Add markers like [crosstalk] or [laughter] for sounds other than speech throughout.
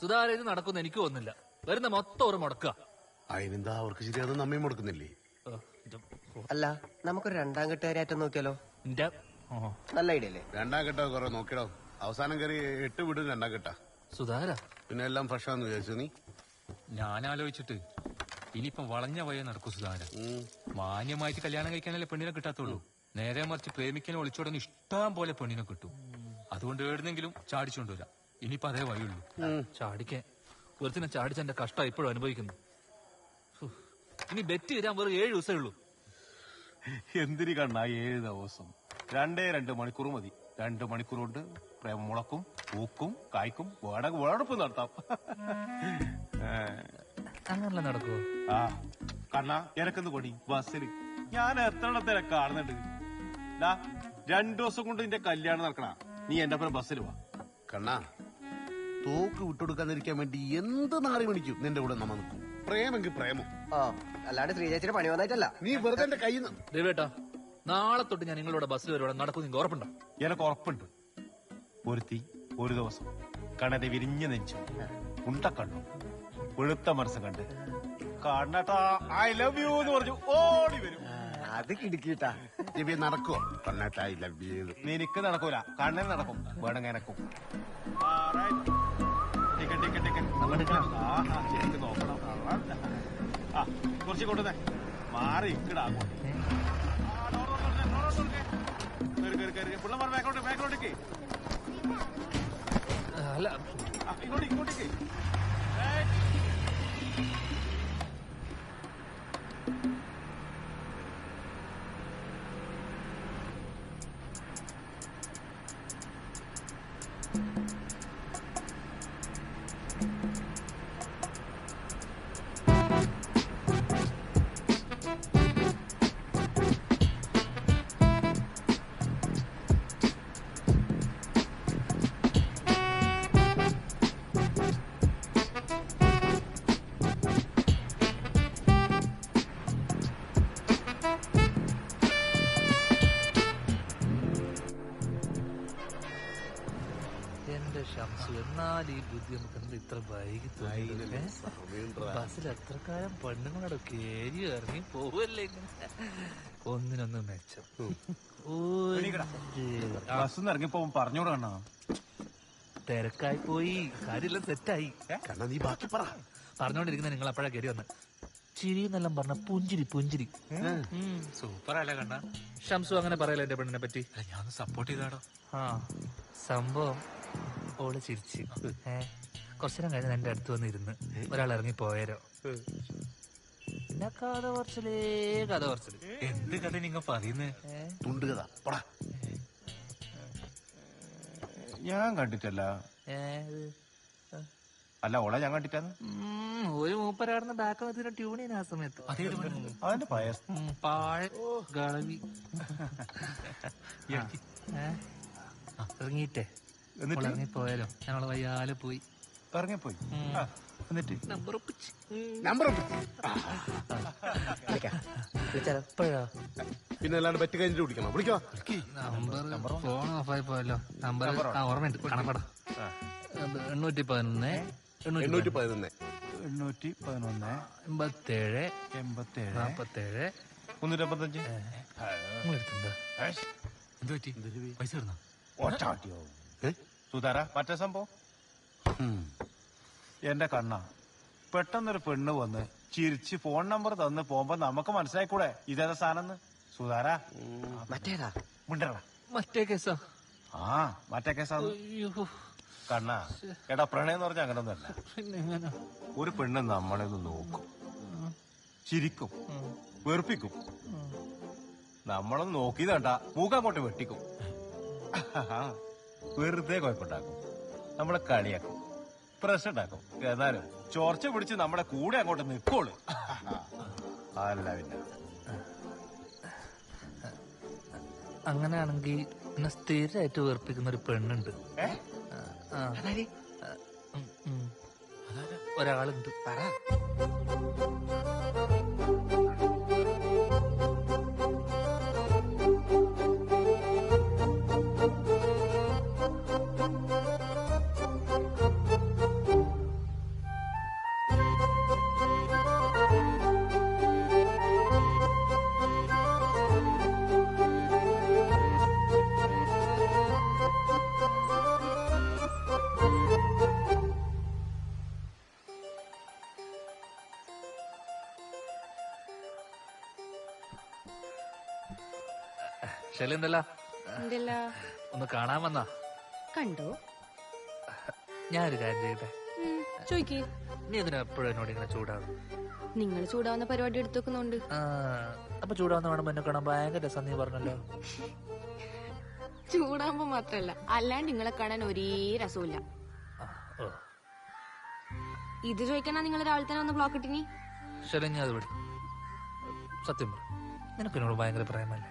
സുധാര ഇത് നടക്കുന്ന എനിക്ക് തോന്നുന്നില്ല. വരുന്ന മൊത്തം ഒരു മുടക്കുക. അതിനെന്താ അവർക്ക് ശരിയാതെ നമ്മയും മുടക്കുന്നില്ലേ? അല്ല നമുക്കൊരു രണ്ടാം കെട്ടുകാരായിട്ട് നോക്കിയാലോ? നല്ല ഐഡിയ അല്ലേ? രണ്ടാം കെട്ടോ കുറെ നോക്കിടോ. അവസാനം കയറി എട്ട് വിടും രണ്ടാം കെട്ടാ. സുധാര പിന്നെ എല്ലാം ഫ്രഷ് ആണെന്ന് വിചാരിച്ചു നീ? ഞാൻ ആലോചിച്ചിട്ട് ഇനിയിപ്പം വളഞ്ഞ വയ നടക്കും സുധാര മാന്യമായിട്ട് കല്യാണം കഴിക്കാനല്ലേ പെണ്ണിനെ കിട്ടാത്തുള്ളൂ. നേരെ മറിച്ച് പ്രേമിക്കനെ ഒളിച്ചോടന്ന് ഇഷ്ടം പോലെ പെണ്ണിനെ കിട്ടും. അതുകൊണ്ട് എവിടുന്നെങ്കിലും ചാടിച്ചുകൊണ്ടുവരാം ഇനിയിപ്പോ അതേ വഴിയുള്ളൂ. ചാടിക്കാൻ ഒരുത്തിനെ ചാടിച്ച എന്റെ കഷ്ടം ഇപ്പോഴും അനുഭവിക്കുന്നു. ഇനി ബെറ്റ് തരാൻ വെറും ഏഴ് ദിവസമേ ഉള്ളൂ. എന്തിരി കണ്ണ ഏഴ് ദിവസം. രണ്ടേ രണ്ട് മണിക്കൂർ മതി. രണ്ട് മണിക്കൂർ കൊണ്ട് പ്രേമം മുളക്കും പൂക്കും കായ്ക്കും വേണമെങ്കിൽ വേടപ്പും നടത്താം. അങ്ങനല്ല നടക്കുവോ? ആ. കണ്ണ എനക്കെന്ന് പണി ബസ്സിൽ ഞാൻ എത്രത്തിനെ കാണുന്നുണ്ട്. ഡാ രണ്ടു ദിവസം കൊണ്ട് നിന്റെ കല്യാണം നടക്കണ. നീ എന്റെ ഒപ്പം ബസ്സിൽ വാ. കണ്ണാ തോക്ക് വിട്ടുകൊടുക്കാതിരിക്കാൻ വേണ്ടി എന്ത് നാറി മണിക്കും നിന്റെ കൂടെ നമ്മ നിൽക്കും. പ്രേമെങ്കിൽ പ്രേമം. ആ അല്ലാണ്ട് ശ്രീചേച്ചിയുടെ പണി വന്നായിട്ടല്ല. നീ വെറുതെ എന്റെ കയ്യിൽ നിന്ന് നാളെ തൊട്ട് ഞാൻ നിങ്ങളുടെ ബസ്സിൽ വരുവാണ്. നടക്കും നിങ്ങൾക്ക് ഉറപ്പുണ്ടോ? എനക്ക് ഉറപ്പുണ്ട്. ഒരുത്തി ഒരു ദിവസം. കണ്ണന്റെ വിരിഞ്ഞ ഉണ്ട ഉണ്ടക്കണ്ണു. വെളുത്ത മനസ്സ് കണ്ട്. കണ്ണട്ടാ ഐ ലവ് യു എന്ന് പറഞ്ഞു. ഓടി വരും. അത് കിടുക്കിട്ടാ. രവി നടക്കുവോ? ഐ ലവ് യു നിനക്ക് നടക്കൂല. കണ്ണൻ നടക്കും. വേണമെങ്കിൽ എനക്കും. കുറച്ച് കൊണ്ടുവന്നേ മാറി ഇക്കടാ. പിള്ളമാർ ബാക്കോട്ട് ബാക്കോട്ടേക്ക് അല്ല ആ, ഇങ്ങോട്ട് ഇങ്ങോട്ടേക്ക് എന്നാൽ ഈ ബുദ്ധി നമുക്ക് എന്താ ഇത്ര വൈകി തോന്നിയത്, ഏ? ബസ്സിൽ എത്രക്കാലം പെണ്ണുങ്ങളോട് കയറി ഇറങ്ങി പോവല്ലേ? ഒന്നിനൊന്ന് മെച്ചം. ഒരു ബസ് ഇറങ്ങിപ്പോ പറഞ്ഞോട് കണ്ണാ? തിരക്കായി പോയി. കാര്യമെല്ലാം തെറ്റായി. കണ്ണ നീ ബാക്കി പറ. പറഞ്ഞോണ്ടിരിക്കുന്ന നിങ്ങൾ അപ്പോഴാ കയറി വന്ന്. ചിരി എന്നെല്ലാം പറഞ്ഞ പുഞ്ചിരി പുഞ്ചിരി. സൂപ്പർ അല്ല കണ്ണ. ഷംസു അങ്ങനെ പറയല്ലേ എന്റെ പെണ്ണിനെ പറ്റി? ഞാൻ സപ്പോർട്ട് ചെയ്താടോ? ആ. സംഭവം ഓൾ ചിരിച്ച്. ഏ കുറച്ചു നേരം കഴിഞ്ഞ് എന്റെ അടുത്ത് വന്നിരുന്ന് ഒരാൾ ഇറങ്ങി പോയരോ. പിന്നെ കഥ കുറച്ചിലേ കഥ കുറച്ചിൽ എന്ത് കഥ നിങ്ങ പറയുന്നേ? തുണ്ട് കഥ. പടാ. ഞാൻ കണ്ടിട്ടല്ല. അല്ല ഓളെ ഞാൻ കണ്ടിട്ടാന്ന്? ഒരു മൂപ്പരാടുന്ന ബാക്ക് വെച്ചിട്ട് ട്യൂൺ ചെയ്യുന്ന ആ സമയത്ത്. അതിന്റെ പായസം പാഴ ഗളവി. ഏ. ഇറങ്ങിയിട്ടേ. എന്നിട്ട്? പോയാലോ ഞങ്ങൾ വയ്യാലെ പോയി. ഇറങ്ങിപ്പോയി ആ, എന്നിട്ട്? നമ്പർ ഒപ്പിച്ച്. നമ്പർ വിളിച്ചാലോ? എപ്പോഴാ പിന്നെ അല്ലാണ്ട് പറ്റി കഴിഞ്ഞിട്ട് വിളിക്കണം? വിളിക്കോ? നമ്പർ ഫോൺ ഓഫായി പോയല്ലോ. നമ്പർ ആ ഓർമ്മയുണ്ട്. കണക്കട എണ്ണൂറ്റി പതിനൊന്ന് എണ്ണൂറ്റി എണ്ണൂറ്റി പതിനൊന്ന് എണ്ണൂറ്റി പതിനൊന്ന് എൺപത്തേഴ് എൺപത്തേഴ്. നാപ്പത്തേഴ്. മുന്നൂറ്റി അമ്പത്തഞ്ച് എന്ത് പറ്റി? പൈസ ഇടുന്ന ഒറ്റാട്ടിയോ? സുധാര മറ്റേ സംഭവം. എന്റെ കണ്ണ പെട്ടെന്നൊരു പെണ്ണ് വന്ന് ചിരിച്ച് ഫോൺ നമ്പർ തന്ന് പോകുമ്പോ നമുക്ക് മനസ്സിലായിക്കൂടെ ഇതേതാ സാധനം സുധാര മറ്റേതാ? മിണ്ടടാ മറ്റേ കേസാ. ആ മറ്റേ കേസാ കണ്ണ എടാ പ്രണയം എന്ന് പറഞ്ഞാൽ അങ്ങനൊന്നുമല്ല ഒരു പെണ്ണ് നമ്മളെ ഒന്ന് നോക്കും ചിരിക്കും. വെറുപ്പിക്കും. നമ്മളൊന്ന് നോക്കിയതണ്ട മൂക്കങ്ങോട്ട് വെട്ടിക്കും. [laughs] വെറുതെ കുഴപ്പമുണ്ടാക്കും. നമ്മളെ കളിയാക്കും. പ്രശ്നം ഉണ്ടാക്കും. എന്നാലും ചോർച്ച പിടിച്ച് നമ്മുടെ കൂടെ അങ്ങോട്ട് നിൽക്കോളൂ അല്ല പിന്നെ. അങ്ങനെയാണെങ്കിൽ എന്നെ സ്ഥിരമായിട്ട് വേർപ്പിക്കുന്ന ഒരു പെണ്ണുണ്ട്. ഒരാളുണ്ട്. പറ. ശരി ഉണ്ടല്ലോ ഒന്ന് കാണാൻ വന്നാ? കണ്ടോ? ഞാനൊരു കാര്യം ഉം, ചോയ്ക്ക്. നീ ഇതിന് എപ്പോഴും എന്നോട് ഇങ്ങനെ ചൂടാവും നിങ്ങൾ ചൂടാവുന്ന പരിപാടി എടുത്തു വെക്കുന്നുണ്ട് അപ്പൊ ചൂടാവുന്ന വേണം എന്നെ കാണാൻ ഭയങ്കര രസം നീ പറഞ്ഞല്ലോ. ചൂടാകുമ്പോ മാത്രല്ല അല്ലാണ്ട് നിങ്ങളെ കാണാൻ ഒരേ രസമില്ല ഇത് ചോദിക്കാനാ നിങ്ങൾ രാവിലെ തന്നെ ഒന്ന് ബ്ലോക്ക് ഇട്ടിനി? ശരി ഞാൻ അത് വിടും. സത്യം പറ നിനക്ക് എന്നോട് ഭയങ്കര പ്രേമല്ലേ?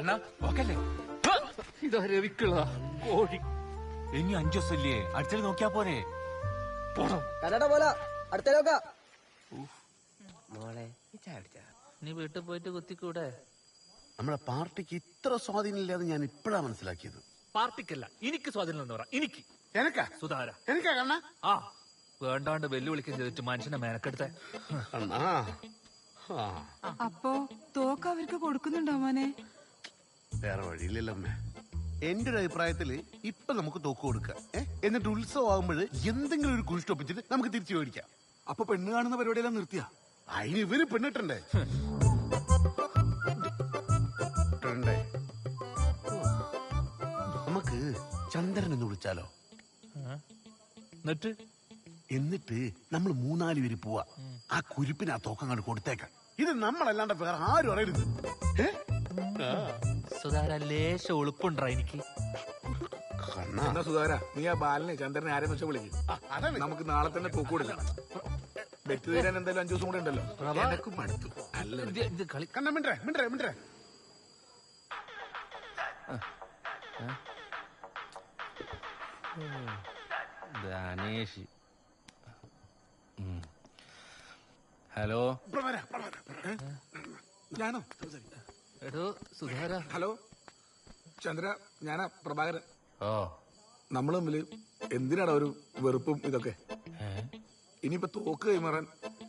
കണ്ണ ഓക്കല്ലേ ഇതാ രവിക്കുള്ള കോഴി ഇനി അഞ്ചു ദിവസമില്ലേ? അടുത്തത് നോക്കിയാ പോരെ. പോണം കന്നഡ പോലെ. അടുത്ത നോക്ക. മോളെ. നീ വീട്ടിൽ പോയിട്ട് കുത്തിക്കൂടെ? നമ്മളെ പാർട്ടിക്ക് ഇത്ര സ്വാധീനമില്ലാതെ ഞാൻ ഇപ്പോഴാ മനസ്സിലാക്കിയത്. പാർട്ടിക്കല്ല എനിക്ക് സ്വാധീനം എന്ന് പറ. എനിക്ക്. എനക്കാ? സുധാര. എനിക്കാ കണ്ണ? ആ വേണ്ടാണ്ട് വെല്ലുവിളിക്കാൻ ചെയ്തിട്ട് മനുഷ്യനെ മേനക്കെടുത്ത. അപ്പോ തോക്ക് അവർക്ക് കൊടുക്കുന്നുണ്ടോ മോനെ? വേറെ വഴിയില്ലല്ലോ അമ്മേ എന്റെ ഒരു അഭിപ്രായത്തിൽ ഇപ്പൊ നമുക്ക് തോക്ക് കൊടുക്കാം. ഏ? എന്നിട്ട് ഉത്സവം ആകുമ്പോൾ എന്തെങ്കിലും ഒരു കുഴിഷ്ടൊപ്പിച്ചിട്ട് നമുക്ക് തിരിച്ചു മേടിക്കാം അപ്പൊ പെണ്ണ് കാണുന്ന പരിപാടിയെല്ലാം നിർത്തിയാ? അതിന് ഇവർ പെണ്ണിട്ടണ്ടേ? ഇട്ടണ്ടേ? നമുക്ക് ചന്ദ്രൻ എന്ന് വിളിച്ചാലോ? എന്നിട്ട്? എന്നിട്ട് നമ്മൾ മൂന്നാൽ പേര് പോവാ. ആ കുരിപ്പിന് ആ തോക്കങ്ങൾ കൊടുത്തേക്കാം. ഇത് നമ്മളല്ലാണ്ട് വേറെ ആരും അറിയരുത്. ഏ? ആ. സുധാര ലേശ ഉളുപ്പുണ്ടാ എനിക്ക്? എന്നാ സുധാര നീ ആ ബാലനെ ചന്ദ്രനെ ആരെന്ന് വെച്ചാൽ വിളിക്കും. നമുക്ക് നാളെ തന്നെ തൂക്ക് കൊടുക്കാം. ബെറ്റ് തീരാൻ എന്തായാലും അഞ്ചു ദിവസം കൂടെ ഉണ്ടല്ലോ. എനക്കും മടുത്തു. അല്ല. കളി കണ്ണ മിണ്ടേ മിണ്ടേ മിണ്ടേ ധനേഷ്. ഹലോ? ഞാനോ? സംസാരിക്കാം. ഞാനോ എടോ സുധാര. ഹലോ ചന്ദ്ര ഞാനാ പ്രഭാകരൻ. ഓ. നമ്മൾ തമ്മിൽ എന്തിനാണ് ഒരു വെറുപ്പും ഇതൊക്കെ? ഇനിയിപ്പോ തോക്ക് കൈമാറാൻ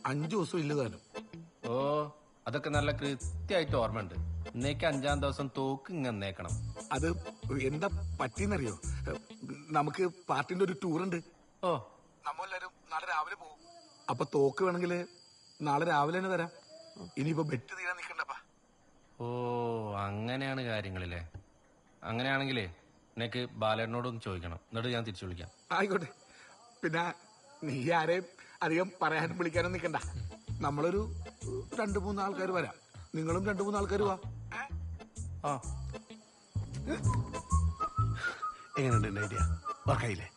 അഞ്ചു ദിവസം ഇല്ലതാനും ഓ അതൊക്കെ നല്ല കൃത്യമായിട്ട് ഓർമ്മയുണ്ട്. ഇന്നേക്ക് അഞ്ചാം ദിവസം തോക്ക് ഇങ്ങനെ നേക്കണം അത് എന്താ പറ്റിയെന്നറിയോ? നമുക്ക് പാർട്ടിന്റെ ഒരു ടൂർ ഉണ്ട് ഓ. നമ്മളെല്ലാരും നാളെ രാവിലെ പോകും. അപ്പൊ തോക്ക് വേണമെങ്കിൽ നാളെ രാവിലെ തന്നെ തരാം. ഇനിയിപ്പോ ബെറ്റ് തീരാൻ നിൽക്കണ്ടപ്പാ ഓ അങ്ങനെയാണ് കാര്യങ്ങളില്ലേ? അങ്ങനെയാണെങ്കിലേ നിനക്ക് ബാലേട്ടനോടൊന്ന് ചോദിക്കണം. എന്നിട്ട് ഞാൻ തിരിച്ചു വിളിക്കാം. ആയിക്കോട്ടെ. പിന്നെ നീ ആരെയും അധികം പറയാനും വിളിക്കാനും നിൽക്കണ്ട നമ്മളൊരു രണ്ടു മൂന്ന് ആൾക്കാർ വരാം. നിങ്ങളും രണ്ടു മൂന്ന് ആൾക്കാർ വാ? ആ. എങ്ങനെയുണ്ട് എന്റെ ഐഡിയ വർക്കായില്ലേ